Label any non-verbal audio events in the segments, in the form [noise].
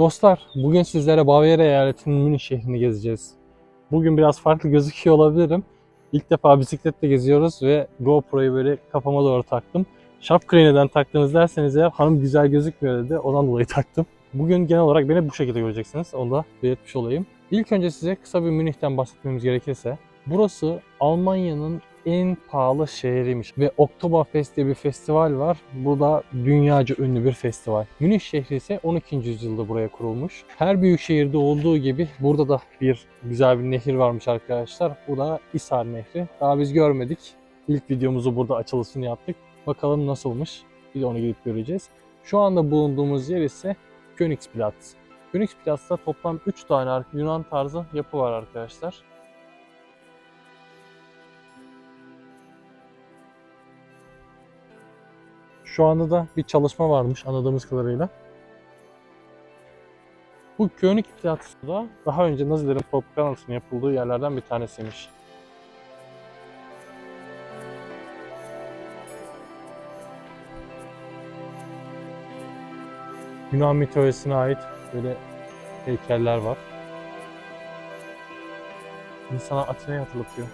Dostlar, bugün sizlere Bavyera eyaletinin Münih şehrini gezeceğiz. Bugün biraz farklı gözüküyor olabilirim. İlk defa bisikletle geziyoruz ve GoPro'yu böyle kafama doğru taktım. Şapkayı neden taktınız derseniz eğer hanım güzel gözükmüyor dedi. Ondan dolayı [laughs] taktım. Bugün genel olarak beni bu şekilde göreceksiniz. Onu da belirtmiş olayım. İlk önce size kısa bir Münih'ten bahsetmemiz gerekirse. Burası Almanya'nın en pahalı şehriymiş ve Oktoberfest diye bir festival var. Bu da dünyaca ünlü bir festival. Münih şehri ise 12. yüzyılda buraya kurulmuş. Her büyük şehirde olduğu gibi burada da bir güzel bir nehir varmış arkadaşlar. Bu da İshar Nehri. Daha biz görmedik. İlk videomuzu burada açılışını yaptık. Bakalım nasılmış. Bir de onu gidip göreceğiz. Şu anda bulunduğumuz yer ise Königsplatz. Königsplatz'ta toplam 3 tane Yunan tarzı yapı var arkadaşlar. Şu anda da bir çalışma varmış anladığımız kadarıyla. Bu Königsplatz da daha önce Nazilerin propagandasının yapıldığı yerlerden bir tanesiymiş. Yunan mitolojisine ait böyle heykeller var. İnsana Atina'yı hatırlatıyor.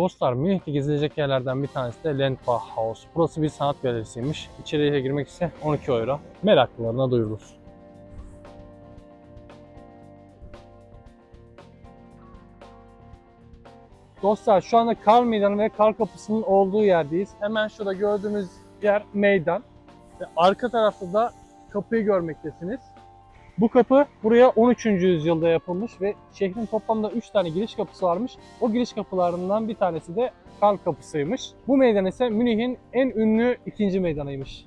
Dostlar Münih'te gezilecek yerlerden bir tanesi de Landbauhaus. Burası bir sanat galerisiymiş. İçeriye girmek ise 12 euro. Meraklılarına duyurulur. Dostlar şu anda kar meydanı ve kar kapısının olduğu yerdeyiz. Hemen şurada gördüğünüz yer meydan. Ve arka tarafta da kapıyı görmektesiniz. Bu kapı buraya 13. yüzyılda yapılmış ve şehrin toplamda 3 tane giriş kapısı varmış. O giriş kapılarından bir tanesi de Karl Kapısı'ymış. Bu meydan ise Münih'in en ünlü ikinci meydanıymış.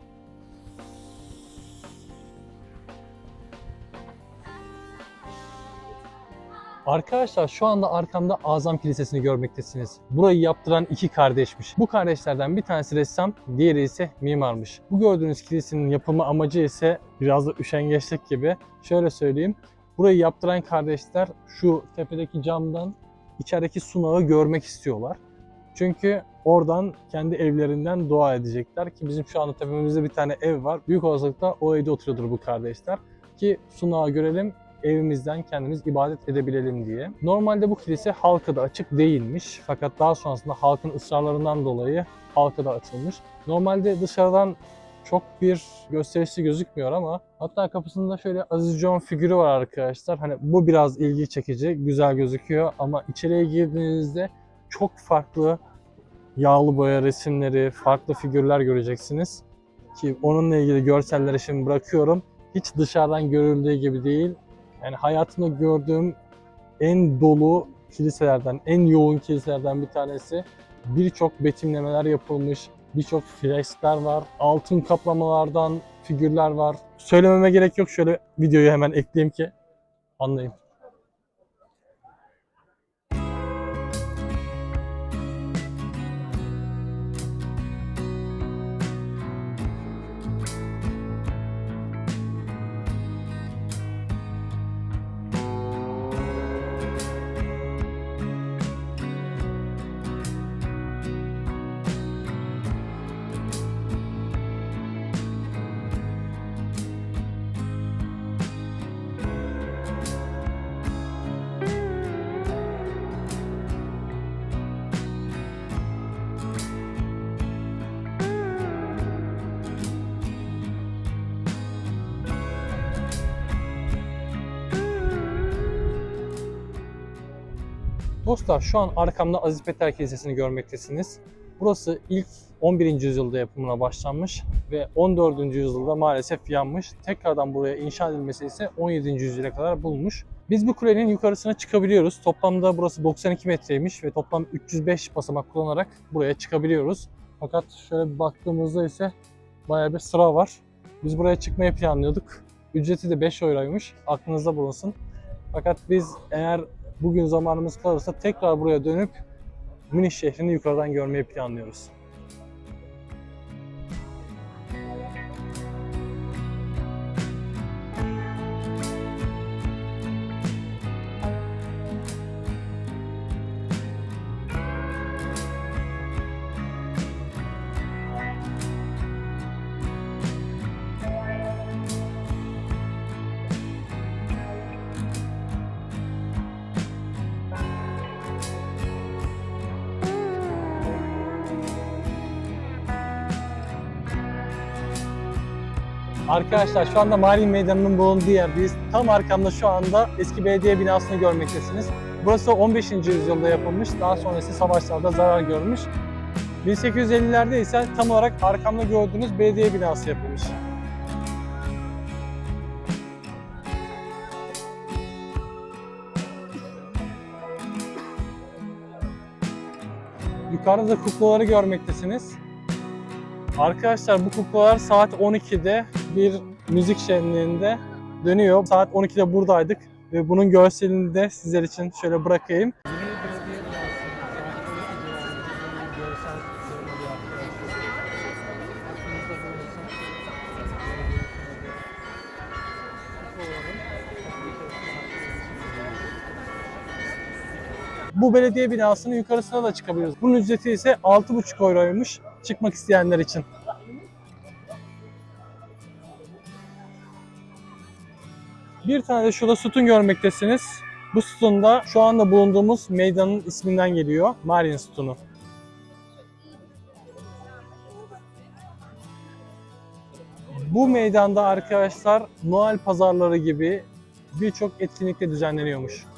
Arkadaşlar şu anda arkamda Azam Kilisesi'ni görmektesiniz. Burayı yaptıran iki kardeşmiş. Bu kardeşlerden bir tanesi ressam, diğeri ise mimarmış. Bu gördüğünüz kilisenin yapımı amacı ise biraz da üşengeçlik gibi. Şöyle söyleyeyim. Burayı yaptıran kardeşler şu tepedeki camdan içerideki sunağı görmek istiyorlar. Çünkü oradan kendi evlerinden dua edecekler ki bizim şu anda tepemizde bir tane ev var. Büyük olasılıkla o evde oturuyordur bu kardeşler. Ki sunağı görelim evimizden kendimiz ibadet edebilelim diye. Normalde bu kilise halka da açık değilmiş. Fakat daha sonrasında halkın ısrarlarından dolayı halka da açılmış. Normalde dışarıdan çok bir gösterişli gözükmüyor ama hatta kapısında şöyle Aziz John figürü var arkadaşlar. Hani bu biraz ilgi çekici, güzel gözüküyor ama içeriye girdiğinizde çok farklı yağlı boya resimleri, farklı figürler göreceksiniz. Ki onunla ilgili görselleri şimdi bırakıyorum. Hiç dışarıdan görüldüğü gibi değil. Yani hayatımda gördüğüm en dolu kiliselerden, en yoğun kiliselerden bir tanesi. Birçok betimlemeler yapılmış, birçok freskler var, altın kaplamalardan figürler var. Söylememe gerek yok. Şöyle videoyu hemen ekleyeyim ki anlayın. Dostlar şu an arkamda Aziz Peter Kilisesi'ni görmektesiniz. Burası ilk 11. yüzyılda yapımına başlanmış ve 14. yüzyılda maalesef yanmış. Tekrardan buraya inşa edilmesi ise 17. yüzyıla kadar bulmuş. Biz bu kulenin yukarısına çıkabiliyoruz. Toplamda burası 92 metreymiş ve toplam 305 basamak kullanarak buraya çıkabiliyoruz. Fakat şöyle bir baktığımızda ise bayağı bir sıra var. Biz buraya çıkmayı planlıyorduk. Ücreti de 5 euroymuş. Aklınızda bulunsun. Fakat biz eğer bugün zamanımız kalırsa tekrar buraya dönüp Münih şehrini yukarıdan görmeyi planlıyoruz. Arkadaşlar şu anda Mardin Meydanı'nın bulunduğu yerdeyiz. Tam arkamda şu anda eski belediye binasını görmektesiniz. Burası 15. yüzyılda yapılmış. Daha sonra ise savaşlarda zarar görmüş. 1850'lerde ise tam olarak arkamda gördüğünüz belediye binası yapılmış. Yukarıda da kuklaları görmektesiniz. Arkadaşlar bu kuklalar saat 12'de bir müzik şenliğinde dönüyor. Saat 12'de buradaydık ve bunun görselini de sizler için şöyle bırakayım. Bu belediye binasının yukarısına da çıkabiliyoruz. Bunun ücreti ise 6,5 euroymuş çıkmak isteyenler için. Bir tane de şurada sütun görmektesiniz. Bu sütun da şu anda bulunduğumuz meydanın isminden geliyor. Marian sütunu. Bu meydanda arkadaşlar Noel pazarları gibi birçok etkinlik de düzenleniyormuş.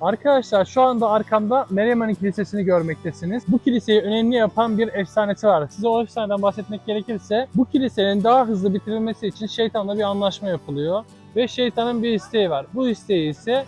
Arkadaşlar şu anda arkamda Meryem'in Kilisesi'ni görmektesiniz. Bu kiliseyi önemli yapan bir efsanesi var. Size o efsaneden bahsetmek gerekirse bu kilisenin daha hızlı bitirilmesi için şeytanla bir anlaşma yapılıyor. Ve şeytanın bir isteği var. Bu isteği ise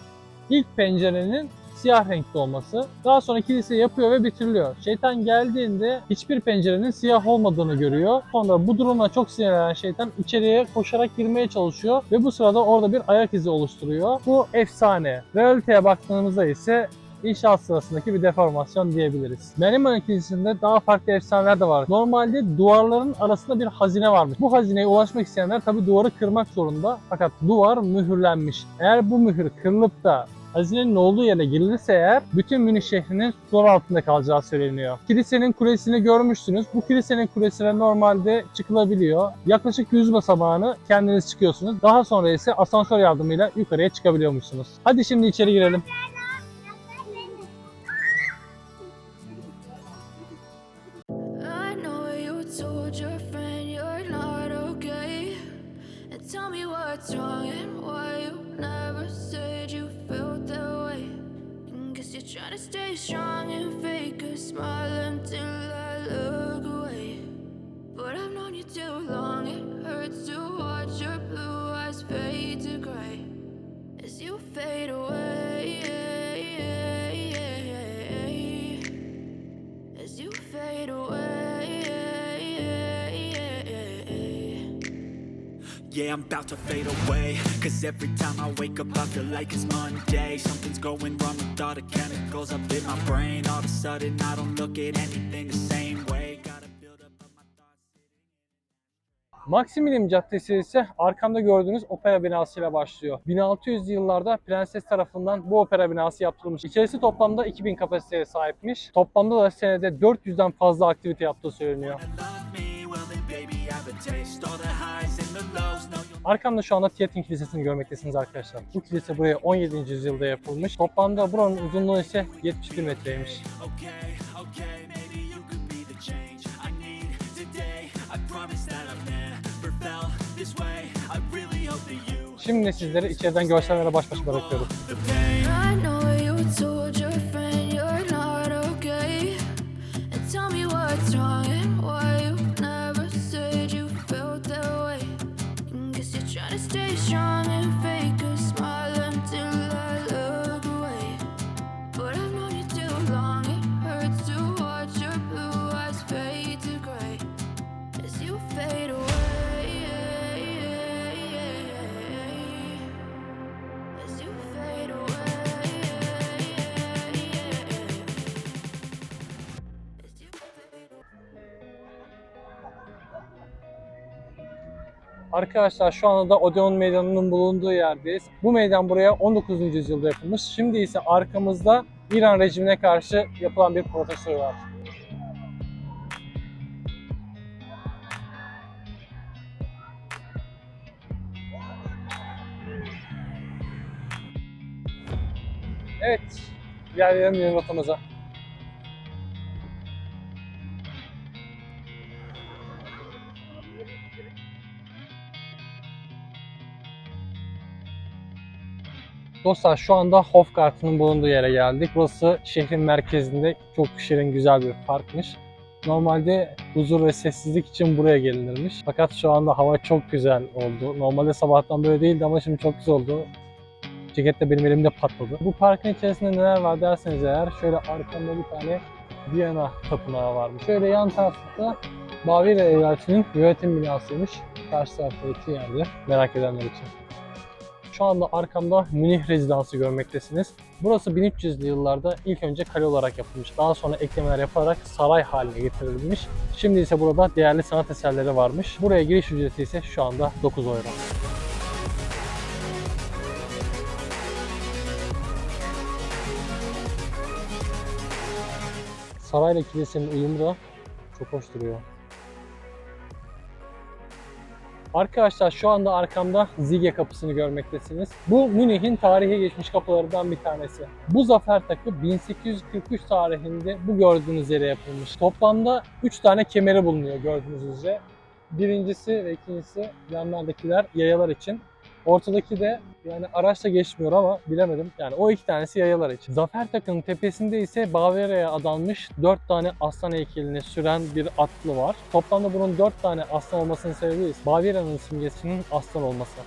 ilk pencerenin siyah renkte olması. Daha sonra kilise yapıyor ve bitiriliyor. Şeytan geldiğinde hiçbir pencerenin siyah olmadığını görüyor. Sonra bu duruma çok sinirlenen şeytan içeriye koşarak girmeye çalışıyor ve bu sırada orada bir ayak izi oluşturuyor. Bu efsane. Realiteye baktığımızda ise İnşaat sırasındaki bir deformasyon diyebiliriz. Meryem Kilisesi'nde daha farklı efsaneler de var. Normalde duvarların arasında bir hazine varmış. Bu hazineye ulaşmak isteyenler tabi duvarı kırmak zorunda. Fakat duvar mühürlenmiş. Eğer bu mühür kırılıp da hazinenin olduğu yere girilirse eğer bütün Münih şehrinin sular altında kalacağı söyleniyor. Kilisenin kulesini görmüşsünüz. Bu kilisenin kulesine normalde çıkılabiliyor. Yaklaşık 100 basamağını kendiniz çıkıyorsunuz. Daha sonra ise asansör yardımıyla yukarıya çıkabiliyormuşsunuz. Hadi şimdi içeri girelim. Tell me what's wrong and why you never said Trying to stay strong and fake a smile until I look away. But I've known you too long, Yeah, I'm about to fade away Cause every time I wake up I feel like it's Monday Something's going wrong with all the chemicals up in my brain All of a sudden I don't look at anything the same way Gotta build up of my thoughts Maximilian Caddesi ise arkamda gördüğünüz opera binasıyla başlıyor. 1600'lü yıllarda prenses tarafından bu opera binası yaptırılmış. İçerisi toplamda 2000 kapasiteye sahipmiş. Toplamda da senede 400'den fazla aktivite yaptığı söyleniyor. Arkamda şu anda Tietin Kilisesi'ni görmektesiniz arkadaşlar. Bu kilise buraya 17. yüzyılda yapılmış. Toplamda buranın uzunluğu ise 71 metreymiş. okay, okay Maybe you could be the Arkadaşlar şu anda da Odeon Meydanı'nın bulunduğu yerdeyiz. Bu meydan buraya 19. yüzyılda yapılmış. Şimdi ise arkamızda İran rejimine karşı yapılan bir protesto var. Evet, ilerleyelim yeni rotamıza. Dostlar şu anda Hofgarten'ın bulunduğu yere geldik. Burası şehrin merkezinde çok şirin güzel bir parkmış. Normalde huzur ve sessizlik için buraya gelinirmiş. Fakat şu anda hava çok güzel oldu. Normalde sabahtan böyle değildi ama şimdi çok güzel oldu. Ceket de benim elimde patladı. Bu parkın içerisinde neler var derseniz eğer şöyle arkamda bir tane Viyana tapınağı varmış. Şöyle yan tarafta Bavyera eyaletinin yönetim binasıymış. Karşı taraftaki yerde merak edenler için. Şu anda arkamda Münih Rezidansı görmektesiniz. Burası 1300'lü yıllarda ilk önce kale olarak yapılmış. Daha sonra eklemeler yapılarak saray haline getirilmiş. Şimdi ise burada değerli sanat eserleri varmış. Buraya giriş ücreti ise şu anda 9 euro. Sarayla kilisenin uyumu da çok hoş duruyor. Arkadaşlar şu anda arkamda Zige kapısını görmektesiniz. Bu Münih'in tarihe geçmiş kapılarından bir tanesi. Bu zafer takı 1843 tarihinde bu gördüğünüz yere yapılmış. Toplamda 3 tane kemeri bulunuyor gördüğünüz üzere. Birincisi ve ikincisi yanlardakiler yayalar için. Ortadaki de yani araçla geçmiyor ama bilemedim. Yani o iki tanesi yayalar için. Zafer Takı'nın tepesinde ise Bavyera'ya adanmış 4 tane aslan heykelini süren bir atlı var. Toplamda bunun 4 tane aslan olmasının sebebi ise Bavyera'nın simgesinin aslan olması.